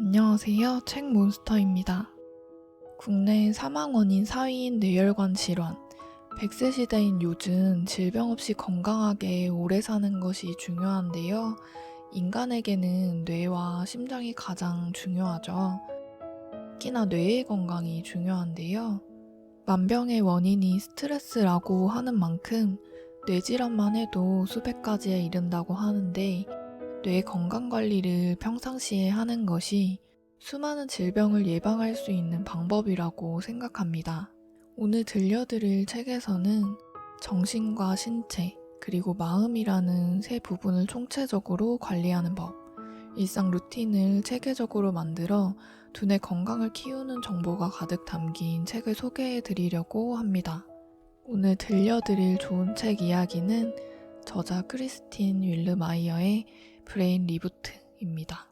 안녕하세요. 책몬스터입니다. 국내 사망 원인 4위인 뇌혈관 질환. 100세 시대인 요즘 질병 없이 건강하게 오래 사는 것이 중요한데요. 인간에게는 뇌와 심장이 가장 중요하죠. 특히나 뇌의 건강이 중요한데요. 만병의 원인이 스트레스라고 하는 만큼 뇌질환만 해도 수백 가지에 이른다고 하는데 뇌 건강 관리를 평상시에 하는 것이 수많은 질병을 예방할 수 있는 방법이라고 생각합니다. 오늘 들려드릴 책에서는 정신과 신체, 그리고 마음이라는 세 부분을 총체적으로 관리하는 법, 일상 루틴을 체계적으로 만들어 두뇌 건강을 키우는 정보가 가득 담긴 책을 소개해 드리려고 합니다. 오늘 들려드릴 좋은 책 이야기는 저자 크리스틴 윌르마이어의 브레인 리부트입니다.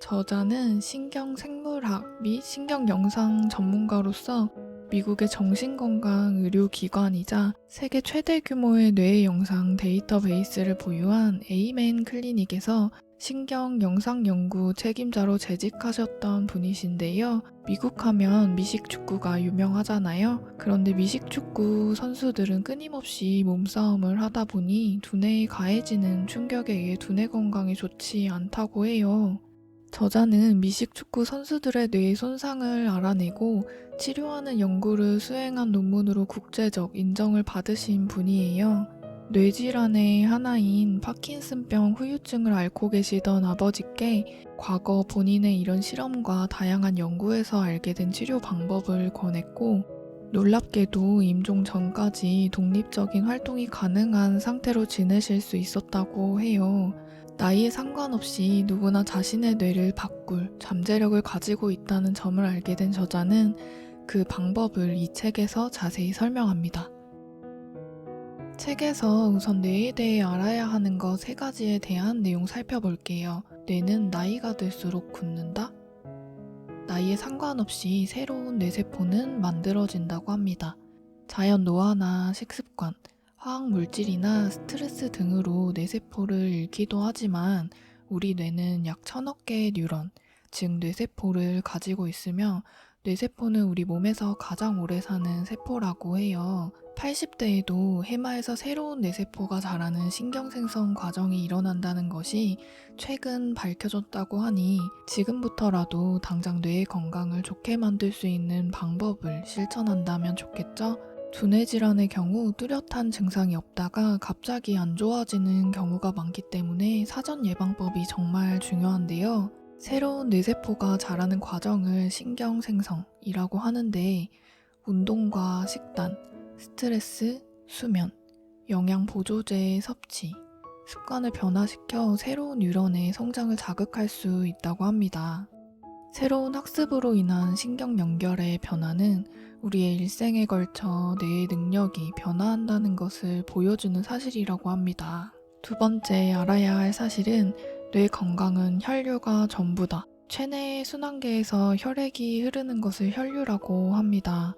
저자는 신경생물학 및 신경영상 전문가로서 미국의 정신건강 의료기관이자 세계 최대 규모의 뇌 영상 데이터베이스를 보유한 에이맨 클리닉에서 신경 영상 연구 책임자로 재직하셨던 분이신데요. 미국 하면 미식 축구가 유명하잖아요. 그런데 미식 축구 선수들은 끊임없이 몸싸움을 하다 보니 두뇌에 가해지는 충격에 의해 두뇌 건강에 좋지 않다고 해요. 저자는 미식 축구 선수들의 뇌 손상을 알아내고 치료하는 연구를 수행한 논문으로 국제적 인정을 받으신 분이에요. 뇌질환의 하나인 파킨슨병 후유증을 앓고 계시던 아버지께 과거 본인의 이런 실험과 다양한 연구에서 알게 된 치료 방법을 권했고 놀랍게도 임종 전까지 독립적인 활동이 가능한 상태로 지내실 수 있었다고 해요. 나이에 상관없이 누구나 자신의 뇌를 바꿀 잠재력을 가지고 있다는 점을 알게 된 저자는 그 방법을 이 책에서 자세히 설명합니다. 책에서 우선 뇌에 대해 알아야 하는 것 세 가지에 대한 내용 살펴볼게요. 뇌는 나이가 들수록 굳는다? 나이에 상관없이 새로운 뇌세포는 만들어진다고 합니다. 자연 노화나 식습관, 화학 물질이나 스트레스 등으로 뇌세포를 잃기도 하지만 우리 뇌는 약 천억 개의 뉴런, 즉 뇌세포를 가지고 있으며 뇌세포는 우리 몸에서 가장 오래 사는 세포라고 해요. 80대에도 해마에서 새로운 뇌세포가 자라는 신경생성 과정이 일어난다는 것이 최근 밝혀졌다고 하니 지금부터라도 당장 뇌의 건강을 좋게 만들 수 있는 방법을 실천한다면 좋겠죠? 두뇌 질환의 경우 뚜렷한 증상이 없다가 갑자기 안 좋아지는 경우가 많기 때문에 사전 예방법이 정말 중요한데요. 새로운 뇌세포가 자라는 과정을 신경 생성이라고 하는데 운동과 식단, 스트레스, 수면, 영양 보조제의 섭취, 습관을 변화시켜 새로운 뉴런의 성장을 자극할 수 있다고 합니다. 새로운 학습으로 인한 신경 연결의 변화는 우리의 일생에 걸쳐 뇌의 능력이 변화한다는 것을 보여주는 사실이라고 합니다. 두 번째 알아야 할 사실은 뇌 건강은 혈류가 전부다. 체내의 순환계에서 혈액이 흐르는 것을 혈류라고 합니다.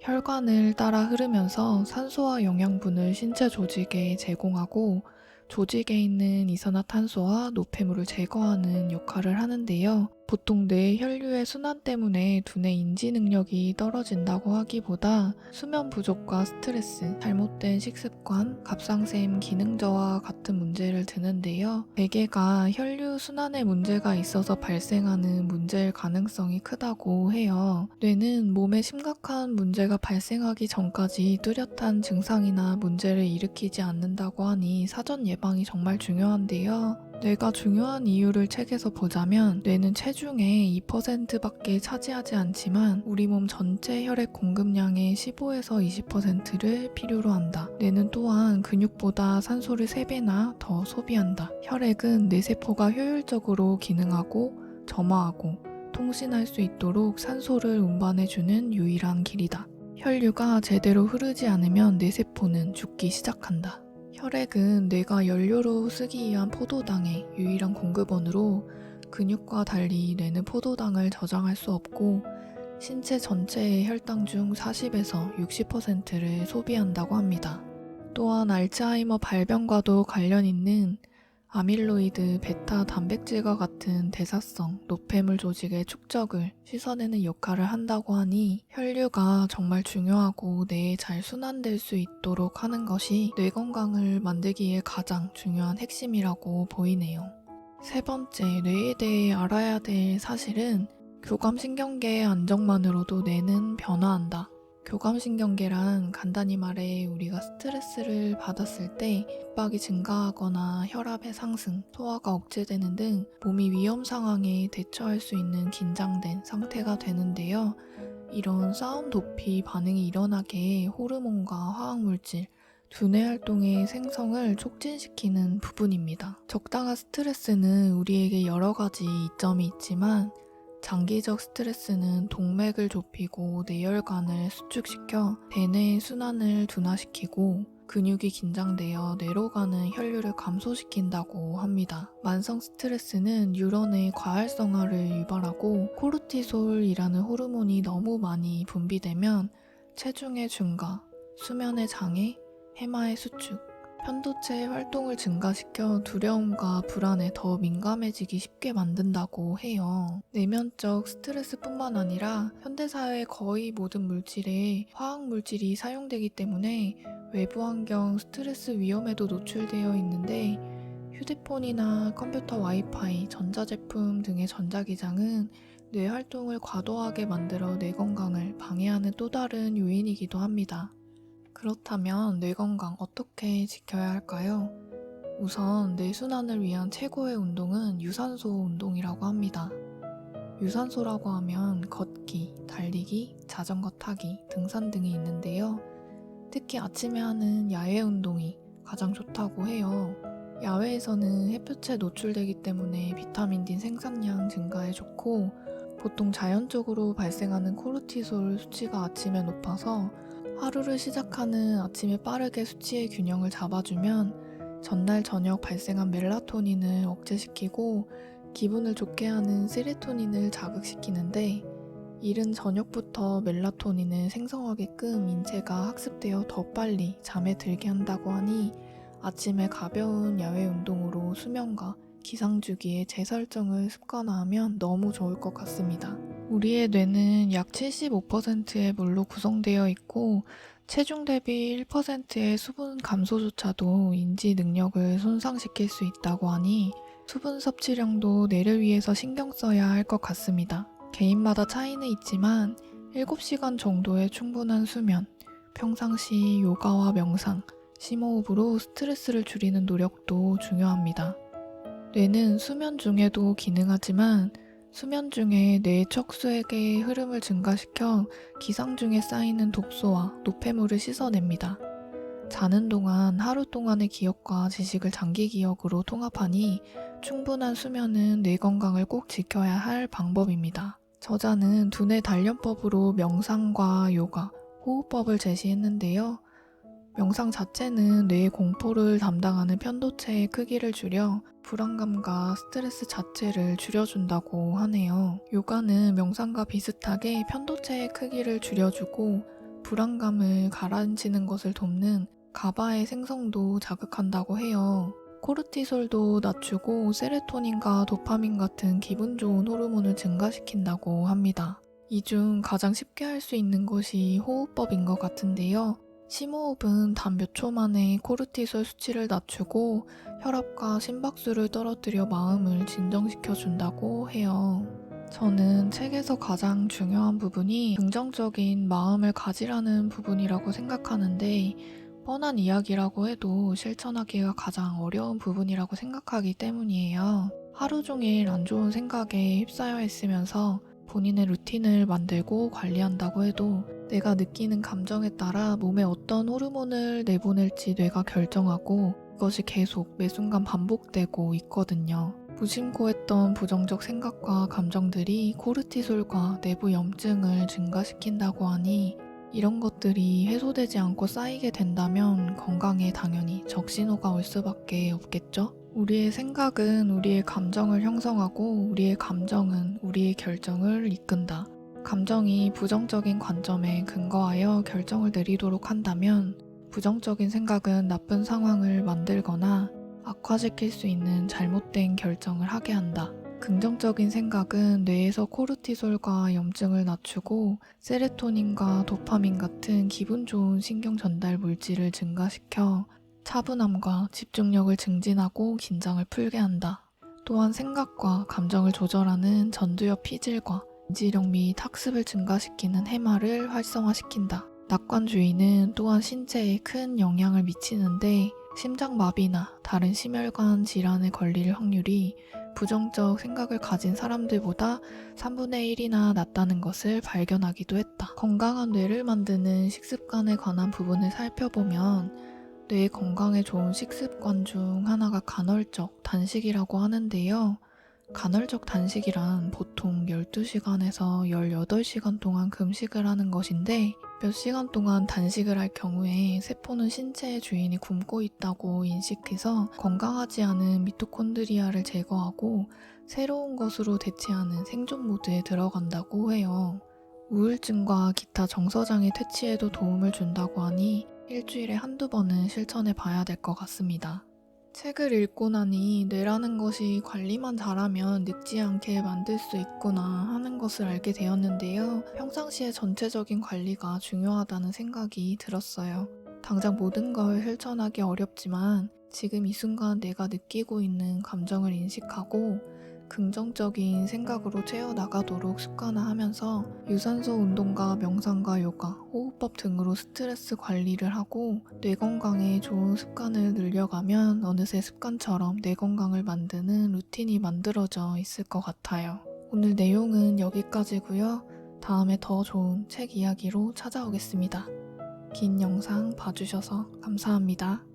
혈관을 따라 흐르면서 산소와 영양분을 신체 조직에 제공하고 조직에 있는 이산화탄소와 노폐물을 제거하는 역할을 하는데요. 보통 뇌 혈류의 순환 때문에 두뇌 인지 능력이 떨어진다고 하기보다 수면 부족과 스트레스, 잘못된 식습관, 갑상샘 기능 저하 같은 문제를 드는데요. 대개가 혈류 순환에 문제가 있어서 발생하는 문제일 가능성이 크다고 해요. 뇌는 몸에 심각한 문제가 발생하기 전까지 뚜렷한 증상이나 문제를 일으키지 않는다고 하니 사전 예방이 정말 중요한데요. 뇌가 중요한 이유를 책에서 보자면 뇌는 체중의 2%밖에 차지하지 않지만 우리 몸 전체 혈액 공급량의 15에서 20%를 필요로 한다. 뇌는 또한 근육보다 산소를 3배나 더 소비한다. 혈액은 뇌세포가 효율적으로 기능하고 점화하고 통신할 수 있도록 산소를 운반해주는 유일한 길이다. 혈류가 제대로 흐르지 않으면 뇌세포는 죽기 시작한다. 혈액은 뇌가 연료로 쓰기 위한 포도당의 유일한 공급원으로 근육과 달리 뇌는 포도당을 저장할 수 없고 신체 전체의 혈당 중 40에서 60%를 소비한다고 합니다. 또한 알츠하이머 발병과도 관련 있는 아밀로이드, 베타 단백질과 같은 대사성, 노폐물 조직의 축적을 씻어내는 역할을 한다고 하니 혈류가 정말 중요하고 뇌에 잘 순환될 수 있도록 하는 것이 뇌 건강을 만들기에 가장 중요한 핵심이라고 보이네요. 세 번째, 뇌에 대해 알아야 될 사실은 교감신경계의 안정만으로도 뇌는 변화한다. 교감신경계란 간단히 말해 우리가 스트레스를 받았을 때 핍박이 증가하거나 혈압의 상승, 소화가 억제되는 등 몸이 위험 상황에 대처할 수 있는 긴장된 상태가 되는데요. 이런 싸움 도피 반응이 일어나게 호르몬과 화학물질, 두뇌 활동의 생성을 촉진시키는 부분입니다. 적당한 스트레스는 우리에게 여러 가지 이점이 있지만 장기적 스트레스는 동맥을 좁히고 뇌혈관을 수축시켜 대뇌의 순환을 둔화시키고 근육이 긴장되어 뇌로 가는 혈류를 감소시킨다고 합니다. 만성 스트레스는 뉴런의 과활성화를 유발하고 코르티솔이라는 호르몬이 너무 많이 분비되면 체중의 증가, 수면의 장애, 해마의 수축, 편도체의 활동을 증가시켜 두려움과 불안에 더 민감해지기 쉽게 만든다고 해요. 내면적 스트레스뿐만 아니라 현대사회의 거의 모든 물질에 화학 물질이 사용되기 때문에 외부 환경 스트레스 위험에도 노출되어 있는데 휴대폰이나 컴퓨터 와이파이, 전자제품 등의 전자기장은 뇌 활동을 과도하게 만들어 뇌 건강을 방해하는 또 다른 요인이기도 합니다. 그렇다면 뇌 건강 어떻게 지켜야 할까요? 우선 뇌순환을 위한 최고의 운동은 유산소 운동이라고 합니다. 유산소라고 하면 걷기, 달리기, 자전거 타기, 등산 등이 있는데요. 특히 아침에 하는 야외 운동이 가장 좋다고 해요. 야외에서는 햇볕에 노출되기 때문에 비타민 D 생산량 증가에 좋고 보통 자연적으로 발생하는 코르티솔 수치가 아침에 높아서 하루를 시작하는 아침에 빠르게 수치의 균형을 잡아주면 전날 저녁 발생한 멜라토닌을 억제시키고 기분을 좋게 하는 세레토닌을 자극시키는데 이른 저녁부터 멜라토닌을 생성하게끔 인체가 학습되어 더 빨리 잠에 들게 한다고 하니 아침에 가벼운 야외 운동으로 수면과 기상주기의 재설정을 습관화하면 너무 좋을 것 같습니다. 우리의 뇌는 약 75%의 물로 구성되어 있고 체중 대비 1%의 수분 감소조차도 인지 능력을 손상시킬 수 있다고 하니 수분 섭취량도 뇌를 위해서 신경 써야 할 것 같습니다. 개인마다 차이는 있지만 7시간 정도의 충분한 수면, 평상시 요가와 명상, 심호흡으로 스트레스를 줄이는 노력도 중요합니다. 뇌는 수면 중에도 기능하지만 수면 중에 뇌 척수액의 흐름을 증가시켜 기상 중에 쌓이는 독소와 노폐물을 씻어냅니다. 자는 동안 하루 동안의 기억과 지식을 장기 기억으로 통합하니 충분한 수면은 뇌 건강을 꼭 지켜야 할 방법입니다. 저자는 두뇌 단련법으로 명상과 요가, 호흡법을 제시했는데요. 명상 자체는 뇌의 공포를 담당하는 편도체의 크기를 줄여 불안감과 스트레스 자체를 줄여준다고 하네요. 요가는 명상과 비슷하게 편도체의 크기를 줄여주고 불안감을 가라앉히는 것을 돕는 가바의 생성도 자극한다고 해요. 코르티솔도 낮추고 세레토닌과 도파민 같은 기분 좋은 호르몬을 증가시킨다고 합니다. 이 중 가장 쉽게 할 수 있는 것이 호흡법인 것 같은데요. 심호흡은 단 몇 초 만에 코르티솔 수치를 낮추고 혈압과 심박수를 떨어뜨려 마음을 진정시켜 준다고 해요. 저는 책에서 가장 중요한 부분이 긍정적인 마음을 가지라는 부분이라고 생각하는데 뻔한 이야기라고 해도 실천하기가 가장 어려운 부분이라고 생각하기 때문이에요. 하루 종일 안 좋은 생각에 휩싸여 있으면서 본인의 루틴을 만들고 관리한다고 해도 내가 느끼는 감정에 따라 몸에 어떤 호르몬을 내보낼지 뇌가 결정하고 그것이 계속 매 순간 반복되고 있거든요. 무심코 했던 부정적 생각과 감정들이 코르티솔과 내부 염증을 증가시킨다고 하니 이런 것들이 해소되지 않고 쌓이게 된다면 건강에 당연히 적신호가 올 수밖에 없겠죠? 우리의 생각은 우리의 감정을 형성하고 우리의 감정은 우리의 결정을 이끈다. 감정이 부정적인 관점에 근거하여 결정을 내리도록 한다면 부정적인 생각은 나쁜 상황을 만들거나 악화시킬 수 있는 잘못된 결정을 하게 한다. 긍정적인 생각은 뇌에서 코르티솔과 염증을 낮추고 세레토닌과 도파민 같은 기분 좋은 신경 전달 물질을 증가시켜 차분함과 집중력을 증진하고 긴장을 풀게 한다. 또한 생각과 감정을 조절하는 전두엽 피질과 인지력 및 학습을 증가시키는 해마를 활성화시킨다. 낙관주의는 또한 신체에 큰 영향을 미치는데 심장마비나 다른 심혈관 질환에 걸릴 확률이 부정적 생각을 가진 사람들보다 3분의 1이나 낮다는 것을 발견하기도 했다. 건강한 뇌를 만드는 식습관에 관한 부분을 살펴보면 뇌 건강에 좋은 식습관 중 하나가 간헐적 단식이라고 하는데요. 간헐적 단식이란 보통 12시간에서 18시간 동안 금식을 하는 것인데 몇 시간 동안 단식을 할 경우에 세포는 신체의 주인이 굶고 있다고 인식해서 건강하지 않은 미토콘드리아를 제거하고 새로운 것으로 대체하는 생존 모드에 들어간다고 해요. 우울증과 기타 정서장애 퇴치에도 도움을 준다고 하니 일주일에 한두 번은 실천해 봐야 될 것 같습니다. 책을 읽고 나니 뇌라는 것이 관리만 잘하면 늙지 않게 만들 수 있구나 하는 것을 알게 되었는데요. 평상시에 전체적인 관리가 중요하다는 생각이 들었어요. 당장 모든 걸 실천하기 어렵지만 지금 이 순간 내가 느끼고 있는 감정을 인식하고 긍정적인 생각으로 채워나가도록 습관화하면서 유산소 운동과 명상과 요가, 호흡법 등으로 스트레스 관리를 하고 뇌 건강에 좋은 습관을 늘려가면 어느새 습관처럼 뇌 건강을 만드는 루틴이 만들어져 있을 것 같아요. 오늘 내용은 여기까지고요. 다음에 더 좋은 책 이야기로 찾아오겠습니다. 긴 영상 봐주셔서 감사합니다.